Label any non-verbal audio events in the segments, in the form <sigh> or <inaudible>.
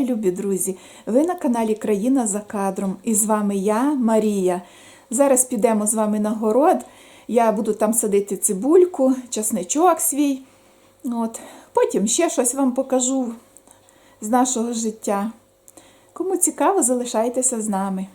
Вітаю, любі друзі! Ви на каналі Країна за кадром. І з вами я, Марія. Зараз підемо з вами на город. Я буду там садити цибульку, часничок свій. От. Потім ще щось вам покажу з нашого життя. Кому цікаво, залишайтеся з нами.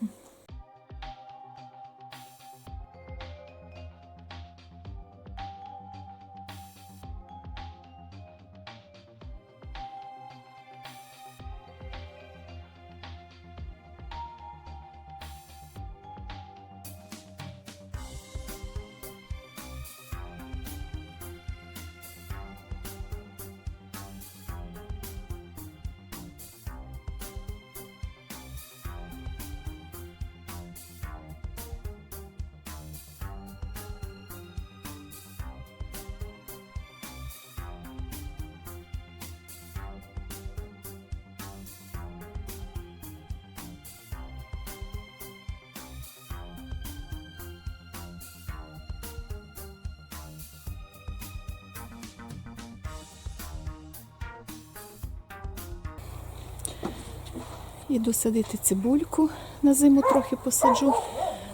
Іду садити цибульку, на зиму трохи посаджу,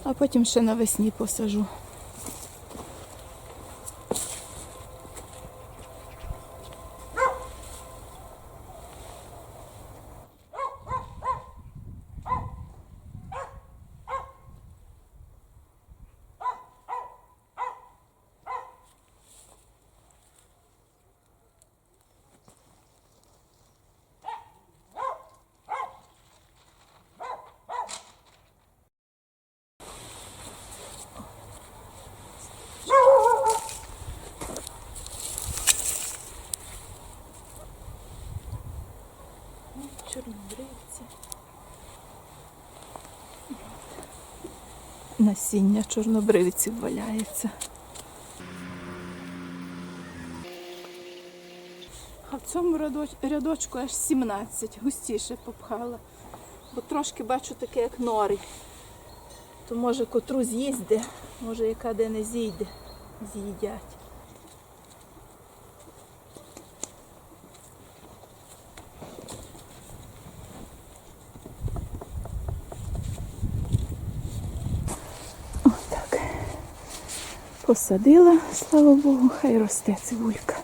а потім ще навесні посаджу. Насіння чорнобривців валяється. А в цьому рядочку аж 17, густіше попхала. Бо трошки бачу таке, як нори. То може котру з'їзде, може яка де не зійде, з'їдять. Посадила, слава Богу, хай росте цибулька.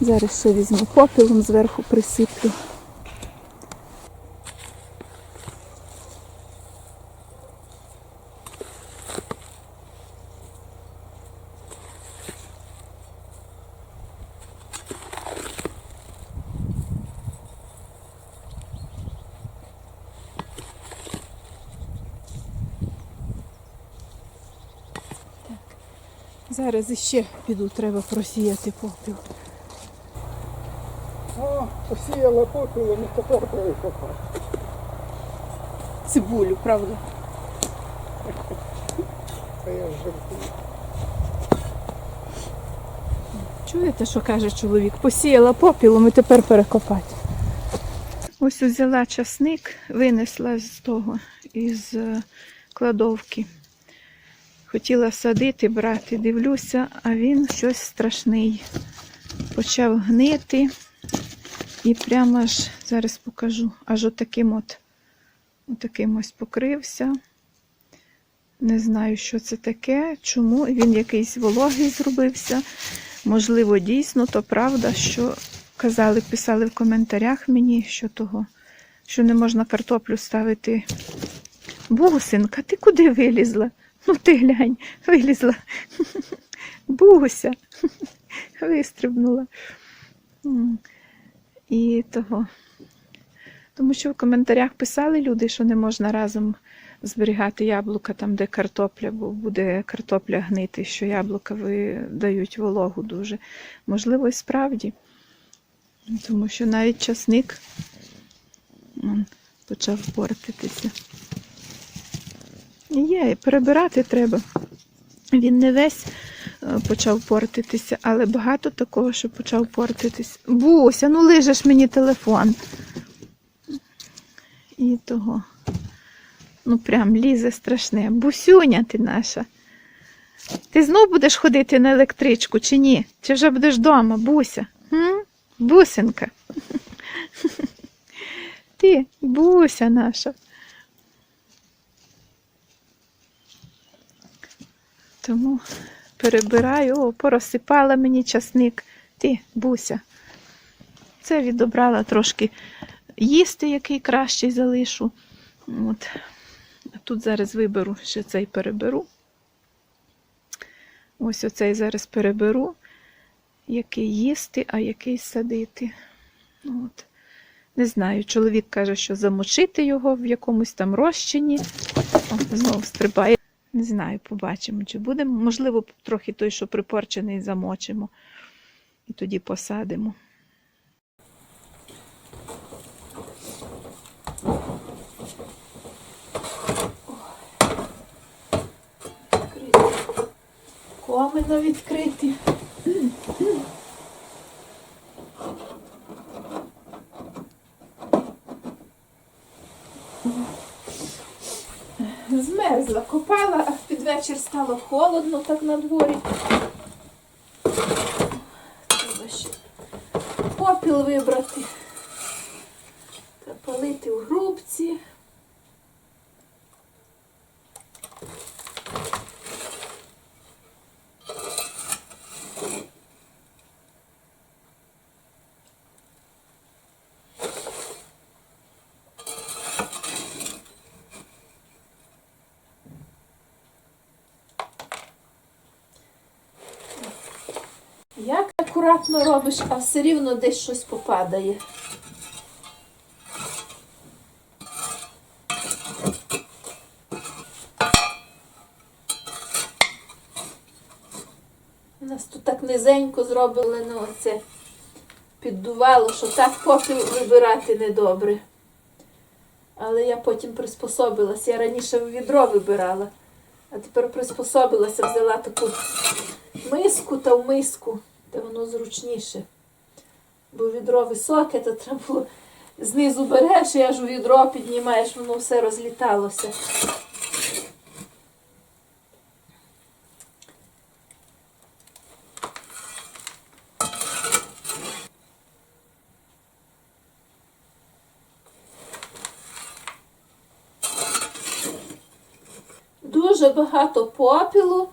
Зараз ще візьму попілом зверху присиплю. Зараз іще піду, треба просіяти попіл. О, посіяла попілу, не тепер перекопати. Цибулю, правда? А я жартую. Чуєте, що каже чоловік? Посіяла попілом і тепер перекопати. Ось взяла часник, винесла з того, із е, кладовки. Хотіла садити, брати, дивлюся, а він щось страшний. Почав гнити і прямо аж, зараз покажу, аж отаким от, отаким ось покрився. Не знаю, що це таке, чому він якийсь вологий зробився. Можливо, дійсно, то правда, що казали, писали в коментарях мені, що того, що не можна картоплю ставити. Бусинка, ти куди вилізла? Ну ти глянь, вилізла. Буся. Вистрибнула. І того. Тому що в коментарях писали люди, що не можна разом зберігати яблука там, де картопля, бо буде картопля гнити, що яблука видають вологу дуже. Можливо, і справді. Тому що навіть часник почав портитися. Є, перебирати треба. Він не весь е, почав портитися, але багато такого, що почав портитись. Буся, ну лижеш мені телефон. І того. Ну, прям лізе страшне. Бусюня ти наша. Ти знов будеш ходити на електричку чи ні? Чи вже будеш вдома, Буся? М? Бусинка. <laughs> Ти, буся наша. Тому перебираю, о, порозсипала мені часник. Ти, буся. Це відобрала трошки їсти, який кращий залишу. От. Тут зараз виберу, ще цей переберу. Ось оцей зараз переберу, який їсти, а який садити. От. Не знаю, чоловік каже, що замочити його в якомусь там розчині. О, знову стрибає. Не знаю, побачимо, чи будемо. Можливо, трохи той, що припорчений, замочимо. І тоді посадимо. Комина відкриті. Вечір стало холодно так на дворі. Попіл вибрати та полити в грубці. Як акуратно робиш, а все рівно десь щось попадає. У нас тут так низенько зробили, ну оце піддувало, що так попіл вибирати недобре. Але я потім приспособилася. Я раніше відро вибирала, а тепер приспособилася, взяла таку миску та в миску, воно зручніше. Бо відро високе, то треба було знизу береш і аж у відро піднімаєш, воно все розліталося. Дуже багато попілу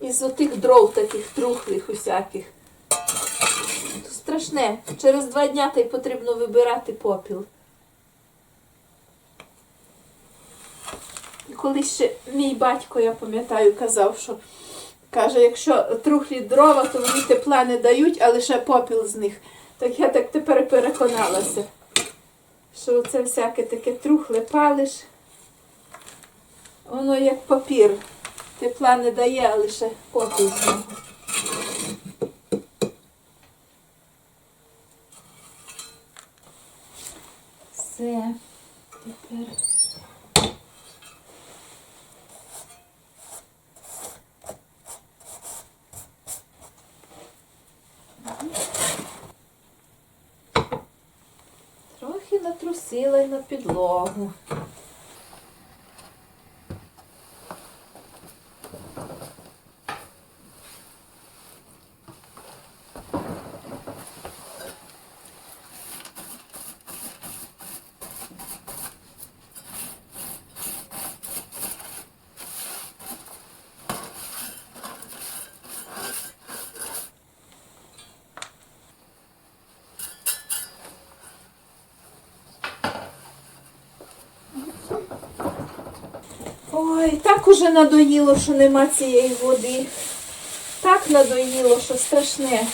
із отих дров таких трухлих усяких. Страшне. Через два дня та й потрібно вибирати попіл. Колись ще мій батько, я пам'ятаю, казав, що каже, якщо трухлі дрова, то вони тепла не дають, а лише попіл з них. Так я так тепер переконалася, що це всяке таке трухле палиш, воно як папір. Тепла не дає, а лише попіл з нього. Натрусила й на підлогу. Ой, так уже надоїло, що нема цієї води. Так надоїло, що страшне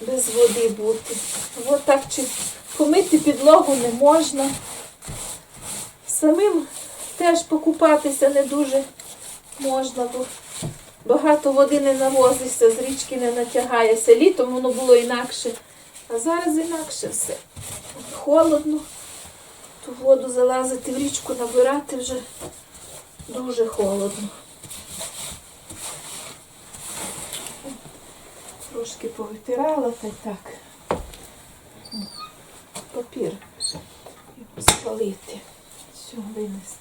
без води бути. От так чи помити підлогу не можна. Самим теж покупатися не дуже можна, бо багато води не навозишся, з річки не натягаєшся. Літом воно було інакше, а зараз інакше все. Холодно ту воду залазити в річку, набирати вже дуже холодно. Трошки повитирала та й так. Папір його спалити. Все, винести.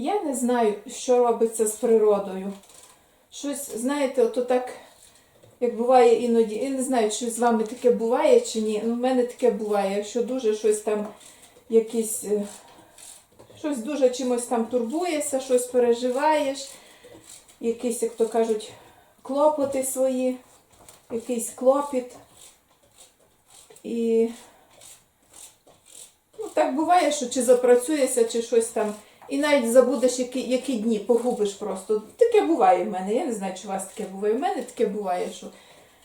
Я не знаю, що робиться з природою. Щось, знаєте, ото так, як буває іноді. Я не знаю, чи з вами таке буває чи ні. Ну, в мене таке буває, якщо дуже щось там, якісь, е, щось дуже чимось там турбуєшся, щось переживаєш, якісь, як то кажуть, клопоти свої, якийсь клопіт. І ну, так буває, що чи запрацюєшся, чи щось там. І навіть забудеш, які, які дні, погубиш просто. Таке буває в мене. Я не знаю, чи у вас таке буває. В мене таке буває, що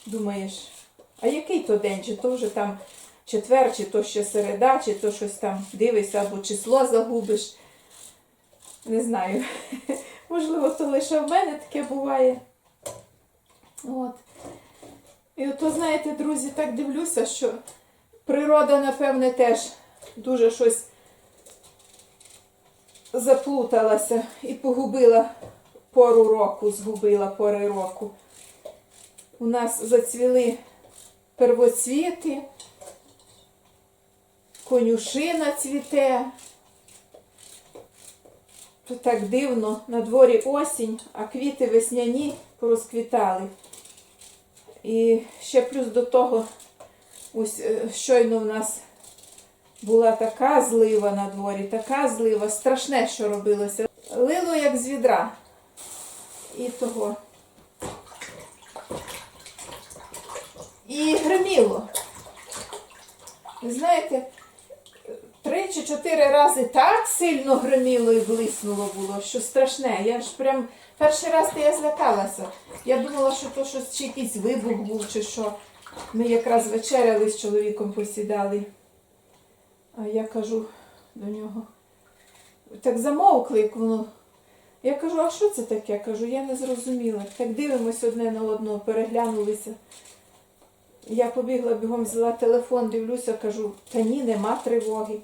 думаєш, а який то день? Чи то вже там четвер, чи то ще середа, чи то щось там дивишся, або число загубиш. Не знаю. <laughs> Можливо, то лише в мене таке буває. От. І ото, знаєте, друзі, так дивлюся, що природа, напевне, теж дуже щось заплуталася і погубила пору року, згубила пори року. У нас зацвіли первоцвіти, конюшина цвіте. То так дивно, на дворі осінь, а квіти весняні порозквітали. І ще плюс до того, ось е, щойно в нас була така злива на дворі, така злива, страшне, що робилося. Лило як з відра. І того. І гриміло. Ви знаєте, три чи чотири рази так сильно гриміло і блиснуло було, що страшне. Я ж прям перший раз то я злякалася. Я думала, що то щось чи якийсь вибух був, чи що. Ми якраз вечеряли з чоловіком посідали. А я кажу до нього, так замовкли, як воно. Я кажу, а що це таке? Кажу, я не зрозуміла. Так дивимось одне на одного, переглянулися. Я побігла бігом, взяла телефон, дивлюся, кажу, та ні, нема тривоги.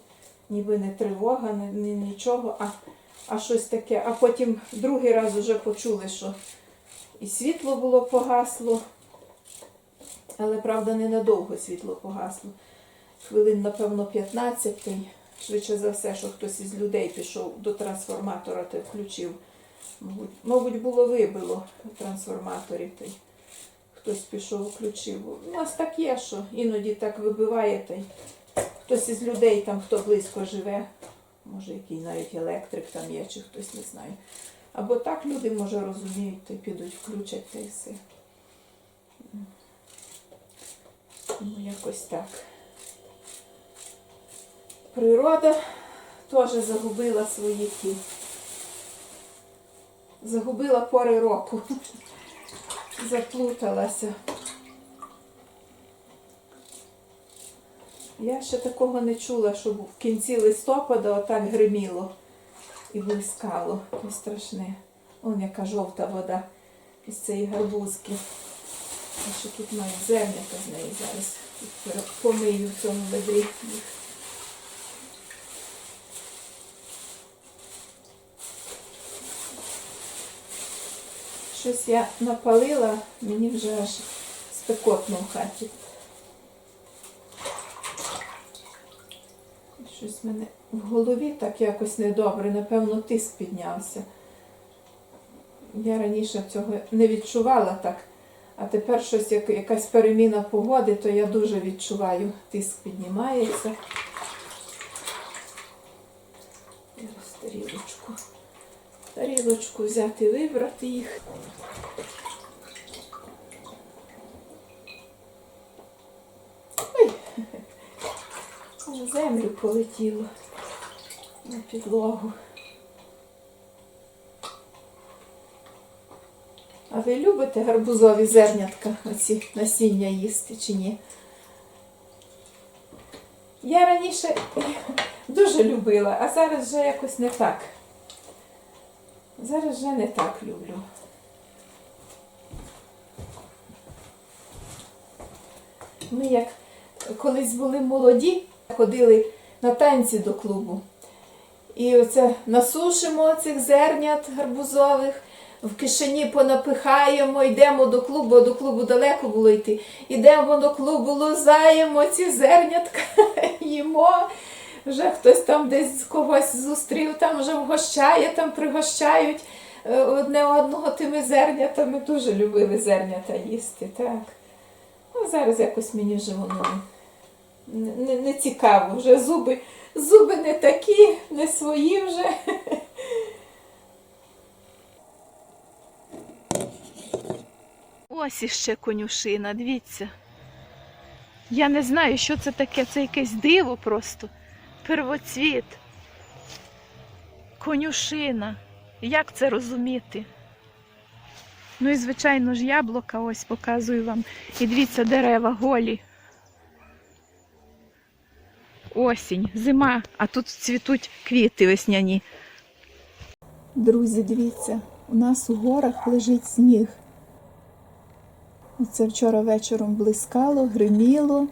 Ніби не тривога, не, не нічого, а, а щось таке. А потім другий раз вже почули, що і світло було погасло. Але, правда, ненадовго світло погасло. Хвилин, напевно, 15. Швидше за все, що хтось із людей пішов до трансформатора та включив. Мабуть, мабуть, було вибило в трансформаторі. Та й хтось пішов, включив. У нас так є, що іноді так вибиває, та й хтось із людей, там, хто близько живе, може, який навіть електрик там є, чи хтось не знає. Або так люди, може, розуміють, та й підуть, включать та й все. Ну, якось так. Природа теж загубила свої ті. Загубила пори року. Заплуталася. Я ще такого не чула, щоб в кінці листопада отак гриміло і блискало. Ось страшне. Он яка жовта вода із цієї гарбузки. А що тут має зернята з неї зараз. Помию в цьому ведрі. Щось я напалила, мені вже аж спекотно в хаті. Щось в мене в голові так якось недобре, напевно, тиск піднявся. Я раніше цього не відчувала так, а тепер щось, як, якась переміна погоди, то я дуже відчуваю, тиск піднімається. Зараз тарілочку. Тарілочку взяти, вибрати їх. Ой, на землю полетіло на підлогу. А ви любите гарбузові зернятка, оці насіння їсти чи ні? Я раніше <laughs> дуже любила, а зараз вже якось не так. Зараз вже не так люблю. Ми як колись були молоді, ходили на танці до клубу. І оце насушимо цих зернят гарбузових, в кишені понапихаємо, йдемо до клубу, а до клубу далеко було йти. Йдемо до клубу, лузаємо ці зернятка, <laughs> їмо, Вже хтось там десь когось зустрів, там вже вгощає, там пригощають е, одне одного тими зернятами. Дуже любили зернята їсти, так. Ну, зараз якось мені вже воно не, не, цікаво. Вже зуби, зуби не такі, не свої вже. Ось іще конюшина, дивіться. Я не знаю, що це таке, це якесь диво просто. Первоцвіт. Конюшина. Як це розуміти? Ну і, звичайно ж, яблука, ось показую вам. І дивіться, дерева голі. Осінь, зима, а тут цвітуть квіти весняні. Друзі, дивіться, у нас у горах лежить сніг. Це вчора вечором блискало, гриміло,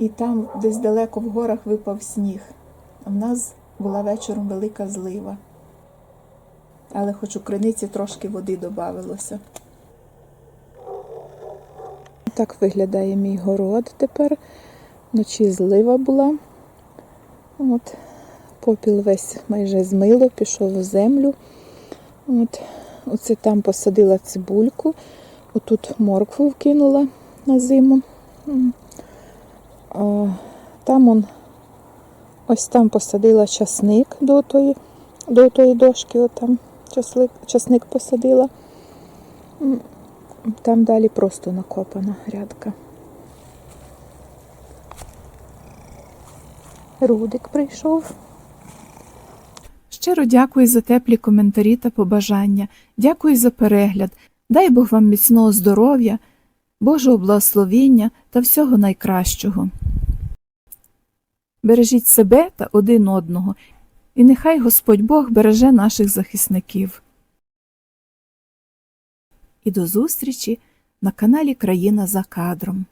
і там десь далеко в горах випав сніг. В нас була вечором велика злива. Але хоч у криниці трошки води додавилося. Так виглядає мій город тепер. Вночі злива була. От, попіл весь майже змило, пішов у землю. От, оце там посадила цибульку, отут моркву вкинула на зиму. Там он, ось там посадила часник до тої, до тої дошки, от там часник посадила. Там далі просто накопана грядка. Рудик прийшов. Щиро дякую за теплі коментарі та побажання. Дякую за перегляд. Дай Бог вам міцного здоров'я, Божого благословення та всього найкращого. Бережіть себе та один одного, і нехай Господь Бог береже наших захисників. І до зустрічі на каналі Країна за кадром.